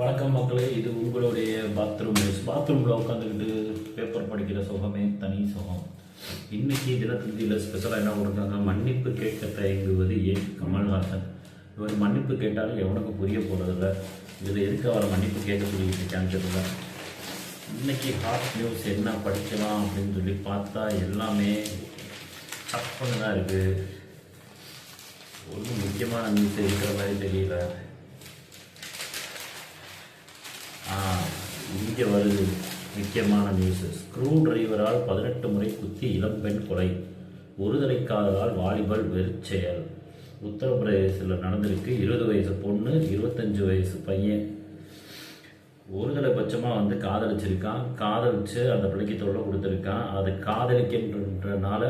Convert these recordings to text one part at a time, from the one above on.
வணக்கம் மக்களே இது உங்களுடைய பாத்ரூம் நியூஸ் பாத்ரூமில் உட்காந்துக்கிட்டு பேப்பர் படிக்கிற சுகமே தனி சுகம். இன்றைக்கி தினத்தந்தியில் ஸ்பெஷலாக என்ன கொடுத்தாங்க? மன்னிப்பு கேட்க தயங்குவது ஏன் கமல்ஹாசன். இவர் மன்னிப்பு கேட்டாலும் எவனுக்கு புரிய போகிறதில்ல இதில் எதுக்கு அவரை மன்னிப்பு கேட்க சொல்லிட்டு இருக்கான்னு தெரியல. இன்றைக்கி ஹாட் நியூஸ் என்ன படிக்கலாம் அப்படின்னு சொல்லி பார்த்தா எல்லாமே டஃப்னு தான் இருக்குது ஒன்றும் முக்கியமான நியூஸ் இருக்கிற மாதிரி தெரியல. இங்கே வருது முக்கியமான நியூஸ் ஸ்க்ரூ டிரைவரால் பதினெட்டு முறை குத்தி இளம்பெண் கொலை. ஒருதலை காதலால் வாலிபல் வெறிச்செயல் உத்தரப்பிரதேசத்தில் நடந்திருக்கு இருபது வயசு பொண்ணு இருபத்தஞ்சு வயசு பையன். ஒருதலை பட்சமாக வந்து காதலிச்சிருக்கான். காதலிச்சு அந்த பிள்ளைக்கு தொல்லை கொடுத்துருக்கான். அது காதலிக்கின்றனால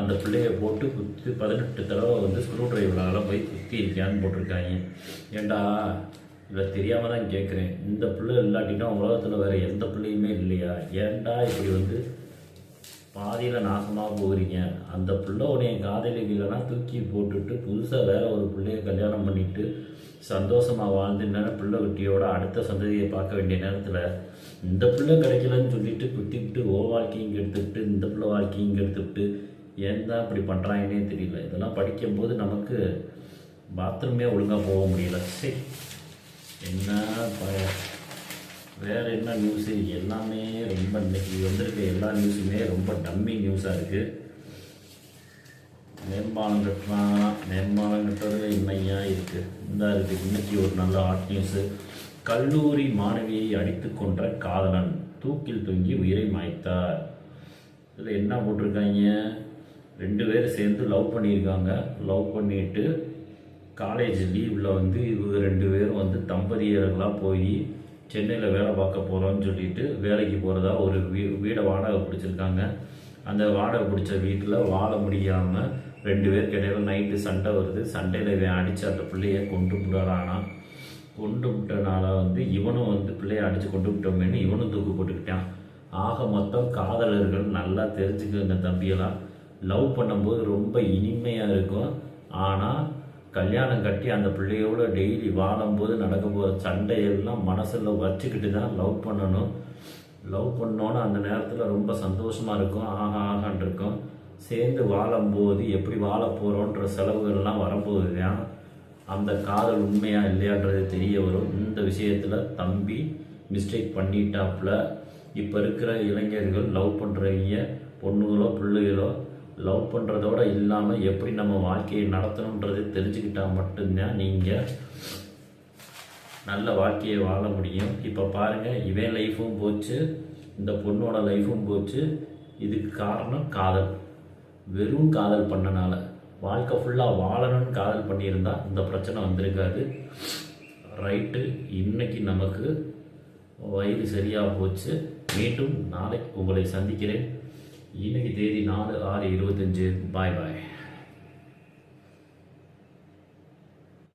அந்த பிள்ளைய போட்டு குத்தி பதினெட்டு தடவை வந்து ஸ்க்ரூ டிரைவரால் போய் குத்தி இருக்கான்னு போட்டிருக்காங்க. ஏண்டா? இல்லை தெரியாமல் தான் கேட்குறேன். இந்த பிள்ளை இல்லாட்டினா உலகத்தில் வேறு எந்த பிள்ளையுமே இல்லையா? ஏன்டா இப்படி வந்து பாதியில் நாசமாக போகிறீங்க? அந்த பிள்ளை உடைய காதலிக்கலைன்னா தூக்கி போட்டுட்டு புதுசாக வேற ஒரு பிள்ளைய கல்யாணம் பண்ணிட்டு சந்தோஷமாக வாழ்ந்து நேரம் பிள்ளை குட்டியோட அடுத்த சந்ததியை பார்க்க வேண்டிய நேரத்தில் இந்த பிள்ளை கிடைக்கலன்னு சொல்லிட்டு குத்திக்கிட்டு ஓ வாழ்க்கையும் கெடுத்துக்கிட்டு இந்த பிள்ளை வாழ்க்கையும் கெடுத்துக்கிட்டு ஏன் தான் இப்படி பண்ணுறாங்கன்னே தெரியல. இதெல்லாம் படிக்கும்போது நமக்கு பாத்ரூமே ஒழுங்காக போக முடியல. சரி. என்ன ப வேறு என்ன நியூஸு எல்லாமே ரொம்ப இன்றைக்கி வந்திருக்க. எல்லா நியூஸுமே ரொம்ப டம்மி நியூஸாக இருக்குது மேம்பாலம் கட்டினா மேம்பாலம் கட்டுறது இன்னையாக இருக்குது இந்த இருக்குது இன்னைக்கு ஒரு நல்ல ஹாட் நியூஸு கல்லூரி மாணவியை அடித்து கொன்ற காதலன் தூக்கில் தொங்கி உயிரை மாய்த்தார். இதில் என்ன போட்டிருக்காங்க? ரெண்டு பேரும் சேர்ந்து லவ் பண்ணியிருக்காங்க. லவ் பண்ணிட்டு காலேஜ் லீவில் வந்து இவங்க ரெண்டு பேரும் வந்து தம்பதியர்களாக போய் சென்னையில் வேலை பார்க்க போகிறோன்னு சொல்லிட்டு வேலைக்கு போகிறதா ஒரு வீ வீடை வாடகை பிடிச்சிருக்காங்க. அந்த வாடகை பிடிச்ச வீட்டில் வாழ முடியாமல் ரெண்டு பேருக்கு இடையில நைட்டு சண்டை வருது. சண்டையில் இவன் அடித்து அந்த பிள்ளைய கொண்டு விடுறானா. கொண்டு விட்டனால வந்து இவனும் வந்து பிள்ளைய அடித்து கொண்டு விட்டோமேனு இவனும் தூக்கு போட்டுக்கிட்டான். ஆக மொத்தம் காதலர்கள் நல்லா தெரிஞ்சுக்குங்க தம்பியெல்லாம். லவ் பண்ணும்போது ரொம்ப இனிமையாக இருக்கும். ஆனால் கல்யாணம் கட்டி அந்த பிள்ளையோட டெய்லி வாழும்போது நடக்க போகிற சண்டையெல்லாம் மனசில் வச்சுக்கிட்டு தான் லவ் பண்ணணும். லவ் பண்ணோன்னு அந்த நேரத்தில் ரொம்ப சந்தோஷமாக இருக்கும் ஆஹா ஆகான் இருக்கும். சேர்ந்து வாழும்போது எப்படி வாழ போகிறோன்ற செலவுகள்லாம் வரும்போது தான் அந்த காதல் உண்மையா இல்லையான்றது தெரிய வரும். இந்த விஷயத்தில் தம்பி மிஸ்டேக் பண்ணிட்டாப்புல. இப்போ இருக்கிற இளைஞர்கள் லவ் பண்ணுறவங்க பொண்ணுகளோ பிள்ளைகளோ லவ் பண்ணுறதோட இல்லாமல் எப்படி நம்ம வாழ்க்கையை நடத்தணுன்றது தெரிஞ்சுக்கிட்டால் மட்டும்தான் நீங்கள் நல்ல வாழ்க்கையை வாழ முடியும். இப்போ பாருங்கள் இவன் லைஃப்பும் போச்சு இந்த பொண்ணோட லைஃப்பும் போச்சு. இதுக்கு காரணம் காதல். வெறும் காதல் பண்ணனால. வாழ்க்கை ஃபுல்லாக வாழணும்னு காதல் பண்ணியிருந்தால் இந்த பிரச்சனை வந்திருக்காது. ரைட்டு இன்னைக்கு நமக்கு வயது சரியாக போச்சு. மீண்டும் நாளை உங்களை சந்திக்கிறேன். இன்னைக்கு தேதி நாலு ஆறு இருபத்தஞ்சு. பாய் பாய்